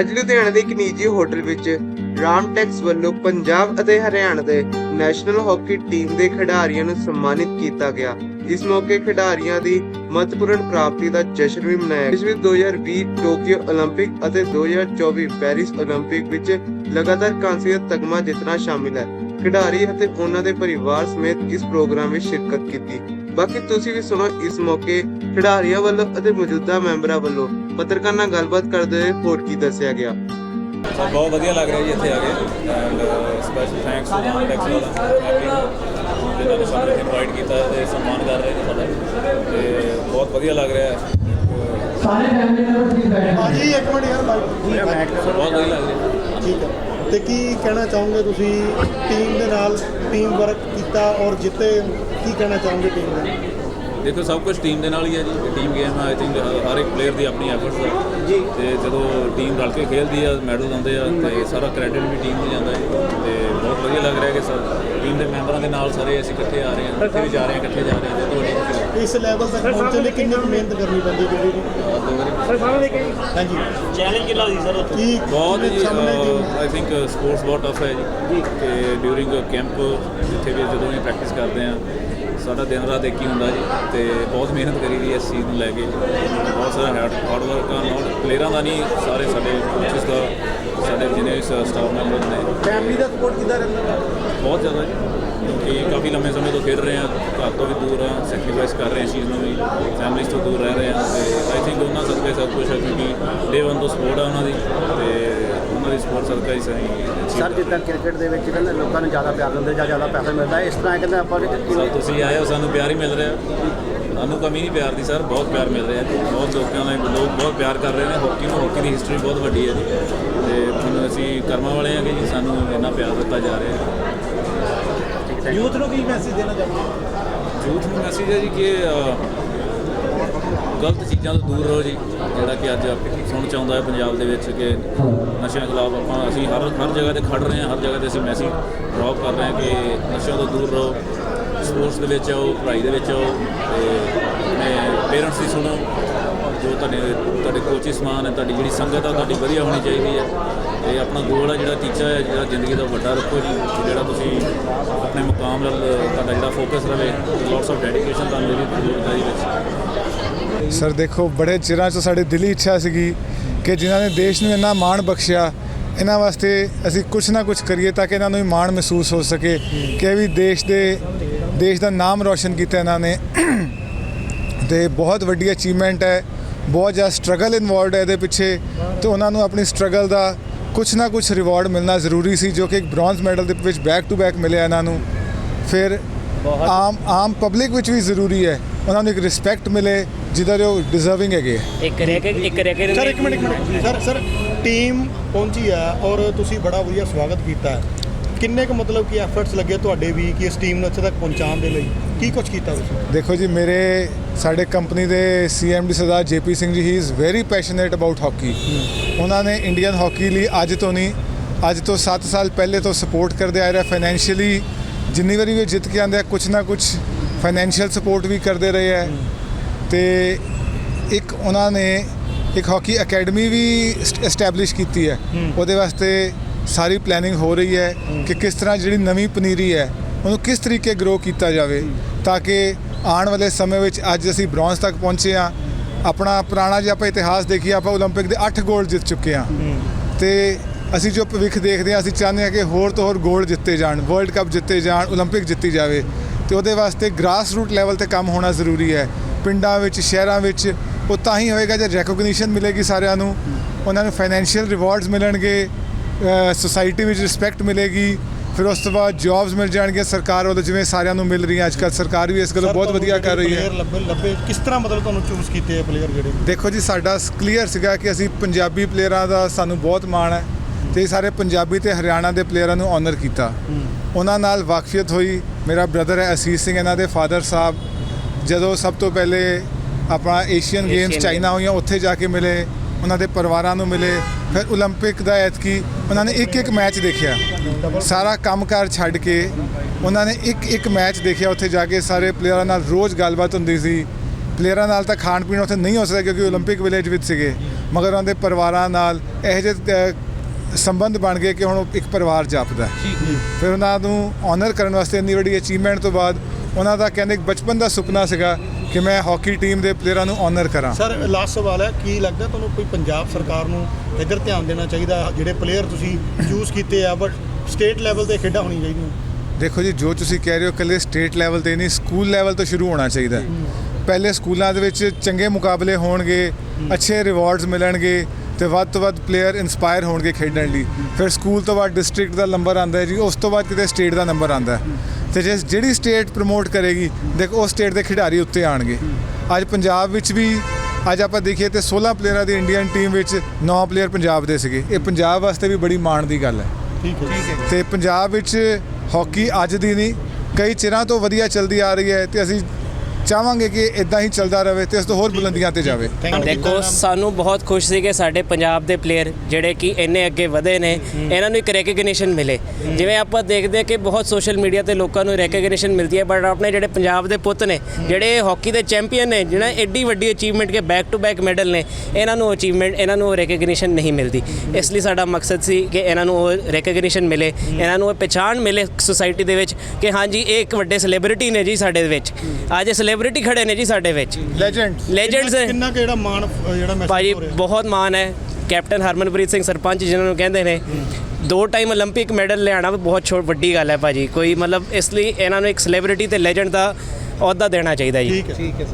ਅੱਜ ਲੁਧਿਆਣਾ ਦੇ ਇੱਕ ਨਿੱਜੀ ਹੋਟਲ ਵਿੱਚ ਰਾਮਟੈਕਸ ਵੱਲੋਂ ਪੰਜਾਬ ਅਤੇ ਹਰਿਆਣਾ ਦੇ ਨੈਸ਼ਨਲ ਹਾਕੀ ਟੀਮ ਦੇ ਖਿਡਾਰੀਆਂ ਨੂੰ ਸਨਮਾਨਿਤ ਕੀਤਾ ਗਿਆ ਇਸ ਮੌਕੇ ਖਿਡਾਰੀਆਂ ਦੀ ਮਹੱਤਵਪੂਰਨ ਪ੍ਰਾਪਤੀ ਦਾ ਜਸ਼ਨ ਵੀ ਮਨਾਇਆ ਇਸ ਵਿੱਚ 2020 ਟੋਕੀਓ 올림픽 ਅਤੇ 2024 ਪੈਰਿਸ 올림픽 ਵਿੱਚ ਲਗਾਤਾਰ ਕਾਂਸੀ ਦਾ ਤਗਮਾ ਜਿੱਤਣਾ ਸ਼ਾਮਿਲ ਹੈ ਖਿਡਾਰੀ ਅਤੇ ਉਹਨਾਂ ਦੇ ਪਰਿਵਾਰ ਸਮੇਤ ਇਸ ਪ੍ਰੋਗਰਾਮ ਵਿੱਚ ਸ਼ਿਰਕਤ ਕੀਤੀ ਬਾਕੀ ਤੁਸੀਂ ਵੀ ਸੁਣੋ ਇਸ ਮੌਕੇ ਖਿਡਾਰੀਆਂ ਵੱਲੋਂ ਅਤੇ ਮੌਜੂਦਾ ਮੈਂਬਰਾਂ ਵੱਲੋਂ ਪੱਤਰਕਾਰ ਨਾਲ ਗੱਲਬਾਤ ਕਰਦੇ ਹੋਏ ਹੋਰ ਕੀ ਦੱਸਿਆ ਗਿਆ? ਬਹੁਤ ਵਧੀਆ ਲੱਗ ਰਿਹਾ ਜੀ ਇੱਥੇ ਆ ਕੇ। ਐਂਡ ਸਪੈਸ਼ਲ ਥੈਂਕਸ ਟੂ ਨਾਮ ਟੈਕਸ ਵਾਲਾ ਜਿਨ੍ਹਾਂ ਨੇ ਸਾਨੂੰ ਇਨਵਾਈਟ ਕੀਤਾ ਤੇ ਸਨਮਾਨ ਕਰ ਰਹੇ ਨੇ ਸਾਡਾ। ਤੇ ਬਹੁਤ ਵਧੀਆ ਲੱਗ ਰਿਹਾ। ਹੈ ਸਾਰੇ ਫੈਮਿਲੀ ਮੈਂਬਰ ਪਲੀਜ਼ ਬੈਠੋ ਹਾਂਜੀ ਇੱਕ ਮਿੰਟ ਯਾਰ ਬਾਈਕ ਬਹੁਤ ਵਧੀਆ ਲੱਗ ਰਿਹਾ। ਠੀਕ ਹੈ। ਤੇ ਕੀ ਕਹਿਣਾ ਚਾਹੋਗੇ ਤੁਸੀਂ ਟੀਮ ਦੇ ਨਾਲ ਟੀਮ ਵਰਕ ਕੀਤਾ ਔਰ ਜਿੱਤੇ? ਕੀ ਕਹਿਣਾ ਚਾਹੋਗੇ ਟੀਮ ਨਾਲ? ਦੇਖੋ ਸਭ ਕੁਝ ਟੀਮ ਦੇ ਨਾਲ ਹੀ ਹੈ ਜੀ। ਟੀਮ ਗੇਮ ਹੈ ਆਈ ਥਿੰਕ ਹਰ ਇੱਕ ਪਲੇਅਰ ਦੀ ਆਪਣੀ ਐਫਰਟਸ ਹੈ ਜੀ। ਤੇ ਜਦੋਂ ਟੀਮ ਰਲ ਕੇ ਖੇਲਦੀ ਆ ਮੈਡਲ ਆਉਂਦੇ ਆ ਤੇ ਸਾਰਾ ਕ੍ਰੈਡਿਟ ਵੀ ਟੀਮ ਨੂੰ ਜਾਂਦਾ ਹੈ। ਤੇ ਬਹੁਤ ਵਧੀਆ ਲੱਗ ਰਿਹਾ ਕਿ ਸਰ ਟੀਮ ਦੇ ਮੈਂਬਰਾਂ ਦੇ ਨਾਲ ਸਾਰੇ ਅਸੀਂ ਇਕੱਠੇ ਆ ਰਹੇ ਹਾਂ ਵੀ ਜਾ ਰਹੇ ਹਾਂ ਇਕੱਠੇ ਜਾ ਰਹੇ ਹਾਂ ਤੇ ਹੈ। ਇਸ ਲੈਵਲ ਤੱਕ ਪਹੁੰਚਣ ਲਈ ਕਿੰਨੀ ਕੁ ਮਿਹਨਤ ਕਰਨੀ ਪੈਂਦੀ ਹੈ ਜੀ। ਹਾਂਜੀ। ਚੈਲੰਜ ਕਿੰਨਾ ਸੀ ਸਰ ਉੱਥੇ? ਬਹੁਤ ਜੀ ਸਾਹਮਣੇ ਆਈ ਥਿੰਕ ਸਪੋਰਟਸ ਬਹੁਤ ਟਫ ਹੈ ਜੀ। ਕਿ ਡਿਊਰਿੰਗ ਕੈਂਪ ਜਿੱਥੇ ਵੀ ਜਦੋਂ ਵੀ ਪ੍ਰੈਕਟਿਸ ਕਰਦੇ ਆ ਸਾਡਾ ਦਿਨ ਰਾਤ ਇੱਕ ਹੀ ਹੁੰਦਾ ਜੀ ਤੇ ਬਹੁਤ ਮਿਹਨਤ ਕਰੀ ਦੀ ਇਸ ਚੀਜ਼ ਨੂੰ ਲੈ ਕੇ। ਬਹੁਤ ਸਾਰਾ ਹਾਰਡ ਵਰਕ ਆ ਨਾਲ ਪਲੇਅਰਾਂ ਦਾ ਨਹੀਂ ਸਾਰੇ ਸਾਡੇ ਕੋਚਸ ਦਾ ਸਾਡੇ ਵੀ ਸਟਾਫ ਮੈਂਬਰ ਨੇ। ਫੈਮਿਲੀ ਦਾ ਸਪੋਰਟ ਕਿੱਦਾਂ ਰਹਿੰਦਾ? ਬਹੁਤ ਜ਼ਿਆਦਾ ਜੀ ਕਿਉਂਕਿ ਕਾਫੀ ਲੰਮੇ ਸਮੇਂ ਤੋਂ ਖੇਡ ਰਹੇ ਆ ਘਰ ਤੋਂ ਵੀ ਦੂਰ ਆ ਸੈਕਰੀਫਾਈਸ ਕਰ ਰਹੇ ਆ ਚੀਜ਼ ਨੂੰ ਵੀ ਫੈਮਿਲੀਜ਼ ਤੋਂ ਦੂਰ ਰਹਿ ਰਹੇ ਆ ਤੇ ਆਈ ਥਿੰਕ ਉਹਨਾਂ ਸਦਕੇ ਸਭ ਕੁਝ ਹੈ ਕਿਉਂਕਿ ਡੇ ਵਨ ਤੋਂ ਸਪੋਰਟ ਆ ਉਹਨਾਂ ਦੀ ਤੇ ਉਹਨਾਂ ਦੀ ਸਪੋਰਟ ਸਦਕਾ ਹੀ ਸਹੀ ਸਰ ਜਿੱਦਾਂ ਕ੍ਰਿਕਟ ਦੇ ਵਿੱਚ ਕਹਿੰਦੇ ਲੋਕਾਂ ਨੂੰ ਜ਼ਿਆਦਾ ਪਿਆਰ ਦਿੰਦੇ ਜਾਂ ਜ਼ਿਆਦਾ ਪੈਸਾ ਮਿਲਦਾ ਹੈ ਇਸ ਤਰ੍ਹਾਂ ਕਹਿੰਦੇ ਆਪਾਂ ਵੀ ਸਰ ਤੁਸੀਂ ਆਏ ਹੋ ਸਾਨੂੰ ਪਿਆਰ ਹੀ ਮਿਲ ਰਿਹਾ। ਸਾਨੂੰ ਕਮੀ ਨਹੀਂ ਪਿਆਰ ਦੀ ਸਰ ਬਹੁਤ ਪਿਆਰ ਮਿਲ ਰਿਹਾ ਜੀ ਬਹੁਤ ਲੋਕਾਂ ਨੇ ਲੋਕ ਬਹੁਤ ਪਿਆਰ ਕਰ ਰਹੇ ਨੇ। ਹਾਕੀ ਨੂੰ ਹਾਕੀ ਦੀ ਹਿਸਟਰੀ ਬਹੁਤ ਵੱਡੀ ਹੈ ਜੀ। ਤੇ ਹੁਣ ਅਸੀਂ ਕਰਮਾਂ ਵਾਲੇ ਹਾਂ ਕਿ ਜੀ ਸਾਨੂੰ ਇੰਨਾ ਪਿਆਰ ਦਿੱਤਾ ਜਾ ਰਿਹਾ ਹੈ। ਯੂਥ ਨੂੰ ਕੀ ਮੈਸੇਜ ਦੇਣਾ ਚਾਹੋਗੇ ਯੂਥ ਨੂੰ ਮੈਸੇਜ ਹੈ ਜੀ ਕਿ ਗਲਤ ਚੀਜ਼ਾਂ ਤੋਂ ਦੂਰ ਰਹੋ ਜੀ, ਜਿਹੜਾ ਕਿ ਅੱਜ ਸੁਣ ਚਾਹੁੰਦਾ ਹੈ ਪੰਜਾਬ ਦੇ ਵਿੱਚ ਕਿ ਨਸ਼ਿਆਂ ਖਿਲਾਫ ਆਪਾਂ, ਅਸੀਂ ਹਰ ਹਰ ਜਗ੍ਹਾ ਤੇ ਖੜ ਰਹੇ ਹਾਂ, ਹਰ ਜਗ੍ਹਾ ਤੇ ਅਸੀਂ ਮੈਸੇਜ ਡ੍ਰੌਪ ਕਰ ਰਹੇ ਹਾਂ ਕਿ ਨਸ਼ਿਆਂ ਤੋਂ ਦੂਰ ਰਹੋ। ਸਪੋਰਟਸ ਦੇ ਵਿੱਚ ਆਓ, ਪੜ੍ਹਾਈ ਦੇ ਵਿੱਚ ਆਓ, ਤੇ ਆਪਣੇ ਪੇਰੈਂਟਸ ਦੀ ਸੁਣੋ, ਜੋ ਤੁਹਾਡੇ ਤੁਹਾਡੇ ਕੋਚਿਸ ਸਮਾਨ ਹੈ, ਤੁਹਾਡੀ ਜਿਹੜੀ ਸੰਗਤ ਆ, ਤੁਹਾਡੀ ਵਧੀਆ ਹੋਣੀ ਚਾਹੀਦੀ ਹੈ। ਤੇ ਆਪਣਾ ਗੋਲ ਹੈ ਜਿਹੜਾ ਟੀਚਾ ਹੈ, ਜਿਹੜਾ ਜ਼ਿੰਦਗੀ ਦਾ ਵੱਡਾ ਰੱਖੋ ਜੀ, ਜਿਹੜਾ ਤੁਸੀਂ ਆਪਣੇ ਮੁਕਾਮ ਨਾਲ ਤੁਹਾਡਾ ਜਿਹੜਾ ਫੋਕਸ ਰਵੇ ਲੋਟਸ ਆਫ ਡੈਡੀਕੇਸ਼ਨ ਤੁਹਾਨੂੰ ਇਹਦੀ ਜ਼ਰੂਰਤ ਹੈ ਜੀ ਵਿੱਚ। ਸਰ ਦੇਖੋ ਬੜੇ ਚਿਰਾਂ ਤੋਂ ਸਾਡੀ ਦਿਲੀ ਇੱਛਾ ਸੀਗੀ ਕਿ ਜਿਨ੍ਹਾਂ ਨੇ ਦੇਸ਼ ਨੂੰ ਇੰਨਾ ਮਾਣ ਬਖਸ਼ਿਆ ਇਹਨਾਂ ਵਾਸਤੇ ਅਸੀਂ ਕੁਝ ਨਾ ਕੁਝ ਕਰੀਏ ਤਾਂ ਕਿ ਇਹਨਾਂ ਨੂੰ ਵੀ ਮਾਣ ਮਹਿਸੂਸ ਹੋ ਸਕੇ ਕਿ ਇਹ ਵੀ ਦੇਸ਼ ਦੇ ਦੇਸ਼ ਦਾ ਨਾਮ ਰੌਸ਼ਨ ਕੀਤਾ ਇਹਨਾਂ ਨੇ। ਤੇ ਬਹੁਤ ਵੱਡੀ ਅਚੀਵਮੈਂਟ ਹੈ ਬਹੁਤ ਜ਼ਿਆਦਾ ਸਟਰਗਲ ਇਨਵੋਲਡ ਹੈ ਇਹਦੇ ਪਿੱਛੇ। ਤੇ ਉਹਨਾਂ ਨੂੰ ਆਪਣੀ ਸਟਰਗਲ ਦਾ ਕੁਝ ਨਾ ਕੁਝ ਰਿਵਾਰਡ ਮਿਲਣਾ ਜ਼ਰੂਰੀ ਸੀ ਜੋ ਕਿ ਇੱਕ ਬ੍ਰੌਂਜ਼ ਮੈਡਲ ਦੇ ਵਿੱਚ ਬੈਕ ਟੂ ਬੈਕ ਮਿਲਿਆ ਇਹਨਾਂ ਨੂੰ। ਫਿਰ ਆਮ ਆਮ ਪਬਲਿਕ ਵਿੱਚ ਵੀ ਜ਼ਰੂਰੀ ਹੈ ਉਹਨਾਂ ਨੂੰ ਇੱਕ ਰਿਸਪੈਕਟ ਮਿਲੇ ਜਿਹਦਾ ਉਹ ਡਿਜ਼ਰਵਿੰਗ ਹੈਗੇ ਇੱਕ ਰਹਿ ਕੇ ਇੱਕ ਰਹਿ ਕੇ ਸਰ ਇੱਕ ਮਿੰਟ ਇੱਕ ਮਿੰਟ। ਸਰ ਸਰ ਟੀਮ ਪਹੁੰਚੀ ਆ ਔਰ ਤੁਸੀਂ ਬੜਾ ਵਧੀਆ ਸਵਾਗਤ ਕੀਤਾ। ਕਿੰਨੇ ਕੁ ਮਤਲਬ ਕਿ ਐਫਰਟਸ ਲੱਗੇ ਤੁਹਾਡੇ ਵੀ ਕਿ ਇਸ ਟੀਮ ਨੂੰ ਇੱਥੇ ਤੱਕ ਪਹੁੰਚਾਉਣ ਦੇ ਲਈ? ਕੀ ਕੁਝ ਕੀਤਾ ਤੁਸੀਂ? ਦੇਖੋ ਜੀ ਮੇਰੇ ਸਾਡੇ ਕੰਪਨੀ ਦੇ CMD Sardar JP Singh ji he is very passionate about hockey ਉਹਨਾਂ ਨੇ ਇੰਡੀਅਨ ਹਾਕੀ ਲਈ ਅੱਜ ਤੋਂ ਨਹੀਂ ਅੱਜ ਤੋਂ 7 ਸਾਲ ਪਹਿਲੇ ਤੋਂ ਸਪੋਰਟ ਕਰਦੇ ਆ ਰਹੇ ਫਾਈਨੈਂਸ਼ੀਅਲੀ ਜਿੰਨੀ ਵਾਰੀ ਵੀ ਜਿੱਤ ਕੇ ਆਉਂਦੇ ਆ ਕੁਝ ਨਾ ਕੁਝ ਫਾਈਨੈਂਸ਼ੀਅਲ ਸਪੋਰਟ ਵੀ ਕਰਦੇ ਰਹੇ ਹੈ ਤੇ ਇੱਕ ਉਹਨਾਂ ਨੇ ਇੱਕ ਹਾਕੀ ਅਕੈਡਮੀ ਵੀ ਐਸਟੈਬਲਿਸ਼ ਕੀਤੀ ਹੈ ਉਹਦੇ ਵਾਸਤੇ ਸਾਰੀ ਪਲੈਨਿੰਗ ਹੋ ਰਹੀ ਹੈ ਕਿ ਕਿਸ ਤਰ੍ਹਾਂ ਜਿਹੜੀ ਨਵੀਂ ਪਨੀਰੀ ਹੈ ਉਹਨੂੰ ਕਿਸ ਤਰੀਕੇ ਗਰੋ ਕੀਤਾ ਜਾਵੇ ਤਾਂ ਕਿ ਆਉਣ ਵਾਲੇ ਸਮੇਂ ਵਿੱਚ ਅੱਜ ਅਸੀਂ ਬ੍ਰੌਂਜ਼ ਤੱਕ ਪਹੁੰਚੇ ਆ ਆਪਣਾ ਪੁਰਾਣਾ ਜੇ ਆਪਾਂ ਇਤਿਹਾਸ ਦੇਖੀਏ ਆਪਾਂ 올림픽 ਦੇ 8 ਗੋਲਡ ਜਿੱਤ ਚੁੱਕੇ ਆ ਤੇ ਅਸੀਂ ਜੋ ਭਵਿੱਖ ਦੇਖਦੇ ਆ ਅਸੀਂ ਚਾਹੁੰਦੇ ਆ ਕਿ ਹੋਰ ਤੋਂ ਹੋਰ ਗੋਲਡ ਜਿੱਤੇ ਜਾਣ ਵਰਲਡ ਕੱਪ ਜਿੱਤੇ ਜਾਣ 올림픽 ਜਿੱਤੀ ਜਾਵੇ ਤੇ ਉਹਦੇ ਵਾਸਤੇ ਗ੍ਰਾਸ ਰੂਟ ਲੈਵਲ ਤੇ ਕੰਮ ਹੋਣਾ ਜ਼ਰੂਰੀ ਹੈ। ਪਿੰਡਾਂ ਵਿੱਚ ਸ਼ਹਿਰਾਂ ਵਿੱਚ ਉਹ ਤਾਂ ਹੀ ਹੋਏਗਾ ਜੇ ਰੈਕੋਗਨੀਸ਼ਨ ਮਿਲੇਗੀ ਸਾਰਿਆਂ ਨੂੰ। ਉਹਨਾਂ ਨੂੰ ਫਾਈਨੈਂਸ਼ੀਅਲ ਰਿਵਾਰਡਸ ਮਿਲਣਗੇ ਸੋਸਾਇਟੀ ਵਿੱਚ ਰਿਸਪੈਕਟ ਮਿਲੇਗੀ। ਫਿਰ ਉਸ ਤੋਂ ਬਾਅਦ ਜੌਬਸ ਮਿਲ ਜਾਣਗੀਆਂ ਸਰਕਾਰ ਵੱਲੋਂ ਜਿਵੇਂ ਸਾਰਿਆਂ ਨੂੰ ਮਿਲ ਰਹੀਆਂ। ਅੱਜਕੱਲ ਸਰਕਾਰ ਵੀ ਇਸ ਗੱਲੋਂ ਬਹੁਤ ਵਧੀਆ ਕਰ ਰਹੀ ਹੈ। ਪਲੇਅਰ ਲੱਭੇ ਲੱਭੇ ਕਿਸ ਤਰ੍ਹਾਂ ਮਤਲਬ ਤੁਹਾਨੂੰ ਚੂਜ਼ ਕੀਤੇ ਆ ਪਲੇਅਰ ਜਿਹੜੇ? ਦੇਖੋ ਜੀ ਸਾਡਾ ਕਲੀਅਰ ਸੀਗਾ ਕਿ ਅਸੀਂ ਪੰਜਾਬੀ ਪਲੇਅਰਾਂ ਦਾ ਸਾਨੂੰ ਬਹੁਤ ਮਾਣ ਹੈ। ਤੇ ਸਾਰੇ ਪੰਜਾਬੀ ਤੇ ਹਰਿਆਣਾ ਦੇ ਪਲੇਅਰਾਂ ਨੂੰ ਆਨਰ ਕੀਤਾ ਉਹਨਾਂ ਨਾਲ ਵਾਕਫੀਅਤ ਹੋਈ ਮੇਰਾ ਬ੍ਰਦਰ ਹੈ ਅਸੀਸ ਸਿੰਘ ਇਹਨਾਂ ਦੇ ਫਾਦਰ ਸਾਹਿਬ ਜਦੋਂ ਸਭ ਤੋਂ ਪਹਿਲੇ ਆਪਣਾ ਏਸ਼ੀਅਨ ਗੇਮਸ Asian ਚਾਈਨਾ ਹੋਈਆਂ ਉੱਥੇ ਜਾ ਕੇ ਮਿਲੇ ਉਹਨਾਂ ਦੇ ਪਰਿਵਾਰਾਂ ਨੂੰ ਮਿਲੇ ਫਿਰ 올림픽 ਦਾ ਐਤਕੀ ਉਹਨਾਂ ਨੇ ਇੱਕ ਇੱਕ ਮੈਚ ਦੇਖਿਆ ਸਾਰਾ ਕੰਮਕਾਰ ਛੱਡ ਕੇ ਉਹਨਾਂ ਨੇ ਇੱਕ ਇੱਕ ਮੈਚ ਦੇਖਿਆ ਉੱਥੇ ਜਾ ਕੇ ਸਾਰੇ ਪਲੇਅਰਾਂ ਨਾਲ ਰੋਜ਼ ਗੱਲਬਾਤ ਹੁੰਦੀ ਸੀ ਪਲੇਅਰਾਂ ਨਾਲ ਤਾਂ ਖਾਣ ਪੀਣ ਉੱਥੇ ਨਹੀਂ ਹੋ ਸਕਦਾ ਕਿਉਂਕਿ 올림픽 ਵਿਲੇਜ ਵਿੱਚ ਸੀਗੇ ਮਗਰ ਉਹਨਾਂ ਦੇ ਪਰਿਵਾਰਾਂ ਨਾਲ ਇਹੋ ਜਿਹੇ ਅ, ਸੰਬੰਧ ਬਣ ਗਏ ਕਿ ਹੁਣ ਇੱਕ ਪਰਿਵਾਰ ਜਾਪਦਾ ਹੈ। ਫਿਰ ਉਹਨਾਂ ਨੂੰ ਆਨਰ ਕਰਨ ਵਾਸਤੇ ਇੰਨੀ ਵੱਡੀ ਅਚੀਵਮੈਂਟ ਤੋਂ ਬਾਅਦ ਉਹਨਾਂ ਦਾ ਕਹਿੰਦੇ ਇੱਕ ਬਚਪਨ ਦਾ ਸੁਪਨਾ ਸੀਗਾ ਕਿ ਮੈਂ ਹਾਕੀ ਟੀਮ ਦੇ ਪਲੇਅਰਾਂ ਨੂੰ ਆਨਰ ਕਰਾਂ। ਸਰ ਲਾਸਟ ਸਵਾਲ ਹੈ ਕੀ ਲੱਗਦਾ ਤੁਹਾਨੂੰ ਕੋਈ ਪੰਜਾਬ ਸਰਕਾਰ ਨੂੰ ਇੱਧਰ ਧਿਆਨ ਦੇਣਾ ਚਾਹੀਦਾ ਜਿਹੜੇ ਪਲੇਅਰ ਤੁਸੀਂ ਚੂਜ਼ ਕੀਤੇ ਆ ਬਟ ਸਟੇਟ ਲੈਵਲ ਤੇ ਖੇਡਾਂ ਹੋਣੀਆਂ ਚਾਹੀਦੀਆਂ। ਦੇਖੋ ਜੀ ਜੋ ਤੁਸੀਂ ਕਹਿ ਰਹੇ ਹੋ ਇਕੱਲੇ ਸਟੇਟ ਲੈਵਲ ਤੇ ਨਹੀਂ ਸਕੂਲ ਲੈਵਲ ਤੋਂ ਸ਼ੁਰੂ ਹੋਣਾ ਚਾਹੀਦਾ। ਪਹਿਲੇ ਸਕੂਲਾਂ ਦੇ ਵਿੱਚ ਚੰਗੇ ਮੁਕਾਬਲੇ ਹੋਣਗੇ ਅੱਛੇ ਰਿਵਾਰਡਸ ਮਿਲਣਗੇ ਤੇ ਵੱਧ ਤੋਂ ਵੱਧ ਪਲੇਅਰ ਇਨਸਪਾਇਰ ਹੋਣਗੇ ਖੇਡਣ ਲਈ। ਫਿਰ ਸਕੂਲ ਤੋਂ ਬਾਅਦ ਡਿਸਟ੍ਰਿਕਟ ਦਾ ਨੰਬਰ ਆਂਦਾ ਹੈ ਜੀ ਉਸ ਤੋਂ ਬਾਅਦ ਕਿਤੇ ਸਟੇਟ ਦਾ ਨੰਬਰ ਆਂਦਾ ਤੇ ਜੇ ਜਿਹੜੀ ਸਟੇਟ ਪ੍ਰਮੋਟ ਕਰੇਗੀ ਦੇਖੋ ਉਹ ਸਟੇਟ ਦੇ ਖਿਡਾਰੀ ਉੱਤੇ ਆਣਗੇ ਅੱਜ ਪੰਜਾਬ ਵਿੱਚ ਵੀ ਅੱਜ ਆਪਾਂ ਦੇਖੀਏ ਤੇ 16 ਪਲੇਅਰਾਂ ਦੀ ਇੰਡੀਅਨ ਟੀਮ ਵਿੱਚ 9 ਪਲੇਅਰ ਪੰਜਾਬ ਦੇ ਸੀਗੇ। ਇਹ ਪੰਜਾਬ ਵਾਸਤੇ ਵੀ ਬੜੀ ਮਾਣ ਦੀ ਗੱਲ ਹੈ। ਠੀਕ ਹੈ ਠੀਕ ਹੈ ਤੇ ਪੰਜਾਬ ਵਿੱਚ ਹਾਕੀ ਅੱਜ ਦੀ ਨਹੀਂ ਕਈ ਚਿਰਾਂ ਤੋਂ ਵਧੀਆ ਚੱਲਦੀ ਆ ਰਹੀ ਹੈ ਤੇ ਅਸੀਂ ਚਾਹਾਂਗੇ ਕਿ ਇਦਾਂ ਹੀ ਚੱਲਦਾ ਰਹੇ ਤੇ ਇਸ ਤੋਂ ਹੋਰ ਬੁਲੰਦੀਆਂ ਤੇ ਜਾਵੇ। ਦੇਖੋ ਸਾਨੂੰ ਬਹੁਤ ਖੁਸ਼ ਸੀ ਕਿ ਸਾਡੇ ਪੰਜਾਬ ਦੇ ਪਲੇਅਰ ਜਿਹੜੇ ਕਿ ਇੰਨੇ ਅੱਗੇ ਵਧੇ ਨੇ। ਇਹਨਾਂ ਨੂੰ ਇੱਕ ਰੈਕਗਨੀਸ਼ਨ ਮਿਲੇ। ਜਿਵੇਂ ਆਪਾਂ ਦੇਖਦੇ ਹਾਂ ਕਿ ਬਹੁਤ ਸੋਸ਼ਲ ਮੀਡੀਆ ਤੇ ਲੋਕਾਂ ਨੂੰ ਰੈਕਗਨੀਸ਼ਨ ਮਿਲਦੀ ਹੈ ਬਟ ਆਪਣੇ ਜਿਹੜੇ ਪੰਜਾਬ ਦੇ ਪੁੱਤ ਨੇ ਜਿਹੜੇ ਹਾਕੀ ਦੇ ਚੈਂਪੀਅਨ ਨੇ ਜਿਹਨਾਂ ਐਡੀ ਵੱਡੀ ਅਚੀਵਮੈਂਟ ਕੇ ਬੈਕ ਟੂ ਬੈਕ ਮੈਡਲ ਨੇ ਇਹਨਾਂ ਨੂੰ ਅਚੀਵਮੈਂਟ ਇਹਨਾਂ ਨੂੰ ਰੈਕਗਨੀਸ਼ਨ ਨਹੀਂ ਮਿਲਦੀ। ਇਸ ਲਈ ਸਾਡਾ ਮਕਸਦ ਸੀ ਕਿ ਇਹਨਾਂ ਨੂੰ ਉਹ ਰੈਕਗਨੀਸ਼ਨ ਮਿਲੇ ਇਹਨਾਂ ਨੂੰ ਉਹ ਪਛਾਣ ਮਿਲੇ ਸੋਸਾਇਟੀ ਦੇ ਵਿੱਚ ਕਿ ਹਾਂਜੀ ਇਹ ਇੱਕ ਵੱਡੇ ਸੈਲੀਬ੍ਰਿਟੀ ਨੇ ਜੀ ਸਾਡੇ ਵਿੱਚ। ਅੱਜ ਸੈਲੀਬ੍ਰਿਟੀ ਖੜੇ ਨੇ ਜੀ ਸਾਡੇ ਵਿੱਚ ਲੈਜੈਂਡ ਲੈਜੈਂਡਸ ਕਿੰਨਾ ਕੁ ਜਿਹੜਾ ਮਾਣ ਅ, ਜਿਹੜਾ ਮਹਿਸੂਸ ਭਾਜੀ ਹੋ ਰਿਹਾ ਬਹੁਤ ਮਾਣ ਹੈ ਕੈਪਟਨ ਹਰਮਨਪ੍ਰੀਤ ਸਿੰਘ ਸਰਪੰਚ ਜਿਨ੍ਹਾਂ ਨੂੰ ਕਹਿੰਦੇ ਨੇ ਦੋ ਟਾਈਮ 올림픽 ਮੈਡਲ ਲਿਆਣਾ ਵੀ ਬਹੁਤ ਛੋਟ ਵੱਡੀ ਗੱਲ ਹੈ ਭਾਜੀ ਕੋਈ ਮਤਲਬ ਇਸ ਲਈ ਇਹਨਾਂ ਨੂੰ ਇੱਕ ਸੈਲੀਬ੍ਰਿਟੀ ਤੇ ਲੈਜੈਂਡ ਦਾ ਅਹੁਦਾ ਦੇਣਾ ਚਾਹੀਦਾ ਜੀ ਠੀਕ ਹੈ